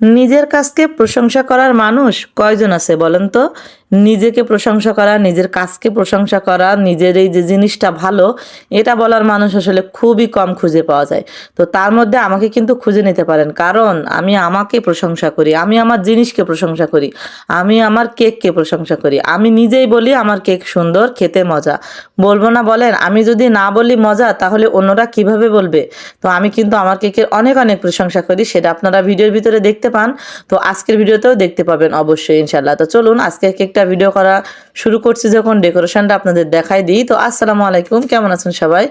নিজের কাজকে প্রশংসা করার মানুষ কয়জন আছে বলেন তো? নিজেকে প্রশংসা করা, নিজের কাজকে প্রশংসা করা, নিজের এই যে জিনিসটা ভালো, এটা বলার মানুষ আসলে খুবই কম খুঁজে পাওয়া যায়। তো তার মধ্যে আমাকে কিন্তু খুঁজে নিতে পারেন। কারণ আমি আমাকে প্রশংসা করি, আমি আমার জিনিসকে প্রশংসা করি, আমি আমার কেককে প্রশংসা করি। আমি নিজেই বলি আমার কেক সুন্দর, খেতে মজা। বলব না, বলেন, আমি যদি না বলি মজা, তাহলে অন্যরা কীভাবে বলবে? তো আমি কিন্তু আমার কেকের অনেক অনেক প্রশংসা করি, সেটা আপনারা ভিডিওর ভিতরে দেখতে পান। তো আজকের ভিডিওতেও দেখতে পাবেন অবশ্যই ইনশাল্লাহ তো চলুন আজকে কেকটা ভিডিও করা শুরু করছি যখন ডেকোরেশনটা আপনাদের দেখাই দিই। তো আসসালামু আলাইকুম, কেমন আছেন সবাই?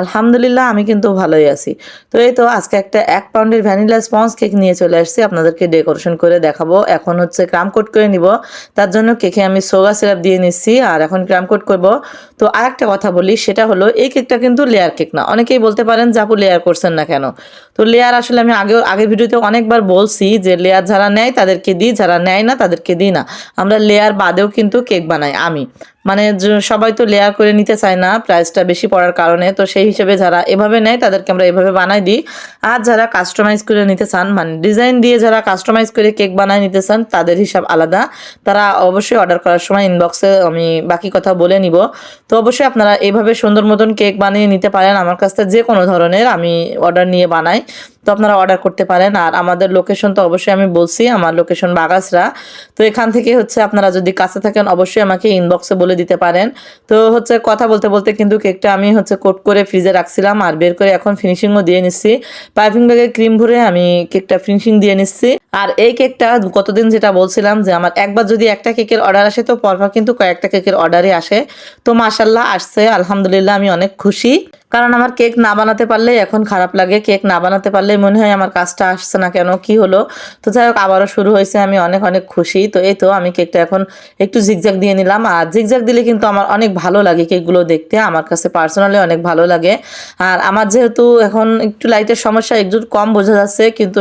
আলহামদুলিল্লাহ, আমি কিন্তু ভালোই আছি। তো এই তো আজকে একটা এক পাউন্ডের ভ্যানিলা স্পঞ্জ কেক নিয়ে চলে আসছি, আপনাদেরকে ডেকোরেশন করে দেখাবো। এখন হচ্ছে ক্রাম কোট করে নিব। তার জন্য কেকে আমি সোগা সিরাপ দিয়ে নিচ্ছি, আর এখন ক্রাম কোট করব। তো আর একটা কথা বলি, সেটা হলো, এই কেকটা কিন্তু লেয়ার কেক না। অনেকেই বলতে পারেন যে, আপু লেয়ার করছেন না কেন? তো লেয়ার আসলে আমি আগেও, আগের ভিডিওতে অনেকবার বলছি যে লেয়ার যারা নেয় তাদেরকে দিই, যারা নেয় না তাদেরকে দিই না। আমরা লেয়ার বাদেও কিন্তু কেক বানাই। আমি। মানে সবাই তো লেয়ার করে নিতে চায় না প্রাইসটা বেশি পড়ার কারণে, তো সেই হিসেবে যারা এভাবে নেয়, তাদেরকে আমরা এভাবে বানাই দিই। আর যারা কাস্টমাইজ করে নিতে চান মানে ডিজাইন দিয়ে যারা কাস্টমাইজ করে কেক বানায় নিতে চান, তাদের হিসাব আলাদা। তারা অবশ্যই অর্ডার করার সময় ইনবক্সে আমি বাকি কথা বলে নিব। তো অবশ্যই আপনারা এইভাবে সুন্দর মতন কেক বানিয়ে নিতে পারেন। আমার কাছ থেকে যে কোনো ধরনের আমি অর্ডার নিয়ে বানাই। তো আপনারা অর্ডার করতে পারেন। আর আমাদের লোকেশন তো অবশ্যই আমি বলছি, আমার লোকেশন বাগাসরা তো এখান থেকে হচ্ছে আপনারা যদি কাছে থাকেন, অবশ্যই আমাকে ইনবক্সে বলে দিতে পারেন। তো হচ্ছে কথা বলতে বলতে কিন্তু কেকটা আমি হচ্ছে কোট করে ফ্রিজে রাখছিলাম আর বের করে এখন ফিনিশিংও দিয়ে নিচ্ছি। পাইপিং ব্যাগে ক্রিম ভরে আমি কেকটা ফিনিশিং দিয়ে নিচ্ছি। আর এই কেকটা কতদিন যেটা বলছিলাম যে, আমার একবার যদি একটা কেকের অর্ডার আসে, তো পরপর কিন্তু কয়েকটা কেকের অর্ডারই আসে। তো মাশাল্লাহ আসছে। আলহামদুলিল্লাহ, আমি অনেক খুশি। কারণ আমার কেক না বানাতে পারলেই এখন খারাপ লাগে, কেক না বানাতে পারলেই মনে হয় আমার কাজটা আসছে না কেন, কি হলো? তো যাই হোক, আবারও শুরু হয়েছে, আমি অনেক অনেক খুশি। তো এই তো আমি কেকটা এখন একটু জিগজ্যাগ দিয়ে নিলাম। আর জিগজ্যাগ দিলে কিন্তু আমার অনেক ভালো লাগে কেকগুলো দেখতে, আমার কাছে পার্সোনালি অনেক ভালো লাগে। আর আমার যেহেতু এখন একটু লাইটের সমস্যা, একটু কম বোঝা যাচ্ছে, কিন্তু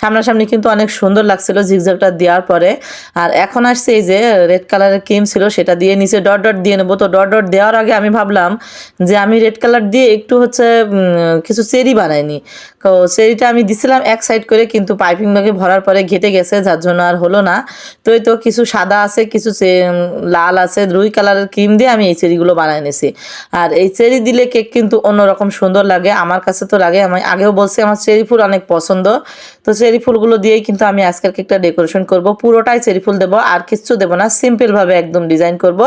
সামনাসামনি কিন্তু অনেক সুন্দর লাগছিল জিগজ্যাগটা দেওয়ার পরে। আর এখন আসছে এই যে রেড কালারের ক্রিম ছিল, সেটা দিয়ে নিচে ডট ডট দিয়ে নেব। তো ডট ডট দেওয়ার আগে আমি ভাবলাম যে আমি রেড কালার দিয়ে একটু হচ্ছে কিছু চেরি বানাইনি। তো চেরিটা আমি দিছিলাম এক সাইড করে, কিন্তু পাইপিং ব্যাগে ভরার পরে ঘেটে গেছে, যার জন্য আর হলো না। তো এই তো কিছু সাদা আছে, কিছু লাল আছে দুই কালারের ক্রিম দিয়ে আমি এই চেরিগুলো বানাই নিয়েছি আর এই চেরি দিলে কেক কিন্তু অন্যরকম সুন্দর লাগে। আমার কাছে তো লাগে, আমি আগেও বলছি আমার চেরি ফুল অনেক পছন্দ। তো চেরি ফুলগুলো দিয়েই কিন্তু আমি আজকের কেকটা ডেকোরেশন করব। পুরোটাই চেরি ফুল দেবো, আর কিচ্ছু দেবো না সিম্পলভাবে একদম ডিজাইন করব।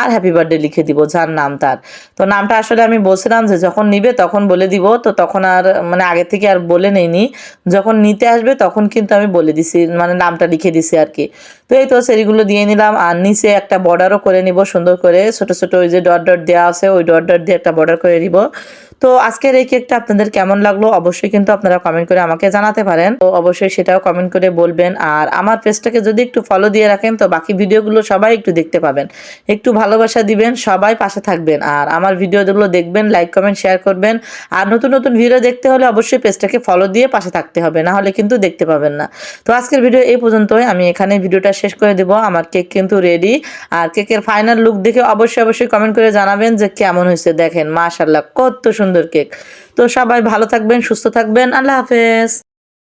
আর হ্যাপি বার্থডে লিখে দিব, যার নাম তার। তো নামটা আসলে আমি বলছিলাম যে যখন নিবে তখন বলে দিব, তো তখন আর মানে আগে থেকে আর বলে নেইনি। যখন নিতে আসবে তখন কিন্তু আমি বলে দিছি মানে নামটা লিখে দিছি আর কি। তো এই তো সেরিগুলো দিয়ে নিলাম, আর নিচে একটা বর্ডারও করে নিব সুন্দর করে। ছোট ছোট ওই যে ডট ডট দেওয়া আছে, ওই ডট ডট দিয়ে একটা বর্ডার করে দিব তো আজকের এই কেকটা আপনাদের কেমন লাগল অবশ্যই কিন্তু আপনারা কমেন্ট করে আমাকে জানাতে পারেন। তো অবশ্যই সেটাও কমেন্ট করে বলবেন। আর আমার পেজটাকে যদি একটু ফলো দিয়ে রাখেন, তো বাকি ভিডিওগুলো সবাই একটু দেখতে পাবেন। একটু ভালোবাসা দিবেন, সবাই পাশে থাকবেন। আর আমার ভিডিওগুলো দেখবেন লাইক কমেন্ট শেয়ার করবেন। আর নতুন নতুন ভিডিও দেখতে হলে অবশ্যই পেজটাকে ফলো দিয়ে পাশে থাকতে হবে, না হলে কিন্তু দেখতে পাবেন না। তো আজকের ভিডিও এই পর্যন্তই। আমি এখানে ভিডিওটা শেষ করে দেবো। আমার কেক কিন্তু রেডি আর কেকের ফাইনাল লুক দেখে অবশ্যই অবশ্যই কমেন্ট করে জানাবেন যে কেমন হয়েছে দেখেন। মাশাল্লাহ কত সুন্দর কেক। তো সবাই ভালো থাকবেন সুস্থ থাকবেন। আল্লাহ হাফেজ।